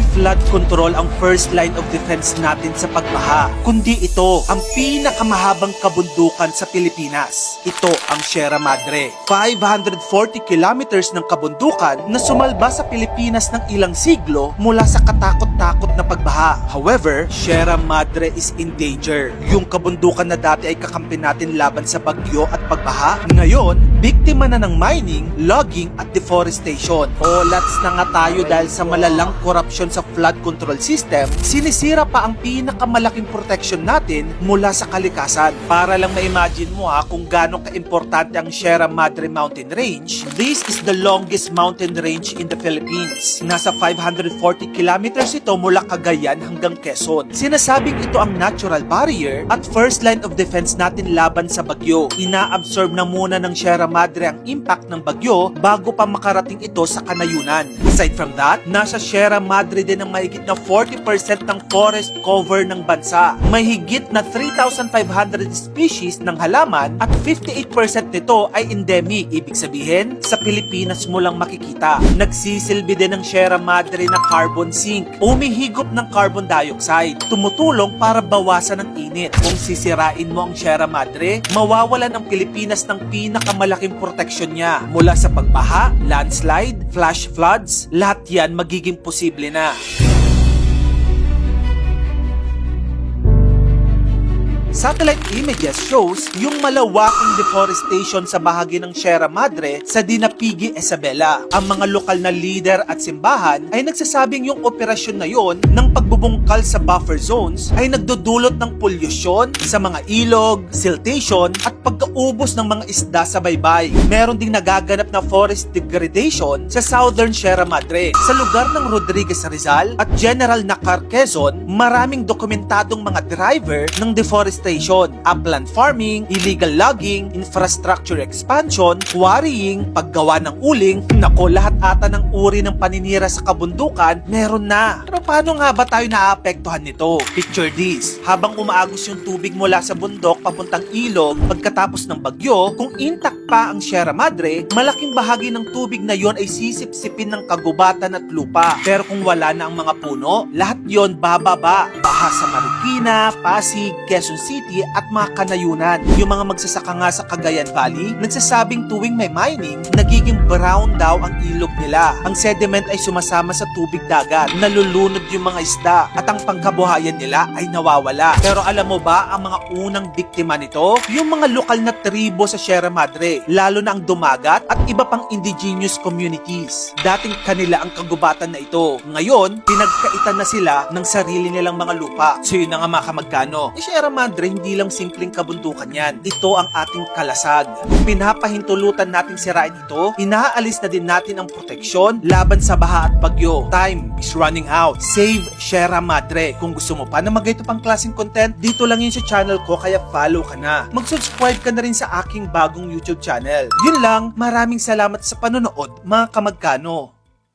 Flood control ang first line of defense natin sa pagbaha, kundi ito ang pinakamahabang kabundukan sa Pilipinas. Ito ang Sierra Madre. 540 kilometers ng kabundukan na sumalba sa Pilipinas ng ilang siglo mula sa katakot-takot na pagbaha. However, Sierra Madre is in danger. Yung kabundukan na dati ay kakampi natin laban sa bagyo at pagbaha, ngayon, biktima na ng mining, logging at deforestation. O lats na nga tayo dahil sa malalang korupsyon sa flood control system, sinisira pa ang pinakamalaking protection natin mula sa kalikasan. Para lang ma-imagine mo ha kung gaano ka-importante ang Sierra Madre Mountain Range, this is the longest mountain range in the Philippines. Nasa 540 kilometers ito mula Cagayan hanggang Quezon. Sinasabing ito ang natural barrier at first line of defense natin laban sa bagyo. Ina-absorb na muna ng Sierra Madre ang impact ng bagyo bago pa makarating ito sa kanayunan. Aside from that, nasa Sierra Madre din ang mahigit na 40% ng forest cover ng bansa. May higit na 3,500 species ng halaman at 58% nito ay endemic. Ibig sabihin, sa Pilipinas mo lang makikita. Nagsisilbi din ng Sierra Madre na carbon sink. Umihigop ng carbon dioxide. Tumutulong para bawasan ang init. Kung sisirain mo ang Sierra Madre, mawawalan ang Pilipinas ng pinakamalaking proteksyon niya. Mula sa pagbaha, landslide, flash floods, lahat yan magiging posible na. Satellite images shows yung malawakang deforestation sa bahagi ng Sierra Madre sa Dinapigi, Isabela. Ang mga lokal na leader at simbahan ay nagsasabing yung operasyon na yon ng pagbubungkal sa buffer zones ay nagdudulot ng polusyon sa mga ilog, siltation at pagkaubos ng mga isda sa baybay. Meron ding nagaganap na forest degradation sa southern Sierra Madre. Sa lugar ng Rodriguez Rizal at General Nacar Quezon, maraming dokumentadong mga driver ng deforestation, upland farming, illegal logging, infrastructure expansion, quarrying, paggawa ng uling, nako lahat ata ng uri ng paninira sa kabundukan, meron na. Pero paano nga ba tayo naapektuhan nito? Picture this, habang umaagos yung tubig mula sa bundok papuntang ilog pagkatapos ng bagyo, kung intact pa ang Sierra Madre, malaking bahagi ng tubig na yon ay sisip-sipin ng kagubatan at lupa. Pero kung wala na ang mga puno, lahat yon bababa. Baha sa Marikina, Pasig, Quezon City at mga kanayunan. Yung mga magsasaka nga sa Cagayan Valley, nagsasabing tuwing may mining, nagiging brown daw ang ilog nila. Ang sediment ay sumasama sa tubig dagat, nalulunod yung mga isda at ang pangkabuhayan nila ay nawawala. Pero alam mo ba ang mga unang biktima nito? Yung mga lokal na tribo sa Sierra Madre, lalo na ang dumagat at iba pang indigenous communities. Dating kanila ang kagubatan na ito. Ngayon, pinagkaitan na sila ng sarili nilang mga lupa. So yun na nga mga kamagkano. Sierra Madre, hindi lang simpleng kabundukan yan. Ito ang ating kalasag. Kung pinapahintulutan natin sirain ito, inaalis na din natin ang proteksyon laban sa baha at bagyo. Time is running out. Save Sierra Madre. Kung gusto mo pa na magayto pang klaseng content, dito lang yun sa channel ko kaya follow ka na. Mag-subscribe ka na rin sa aking bagong YouTube channel. Yun lang, maraming salamat sa panonood mga kamagkano.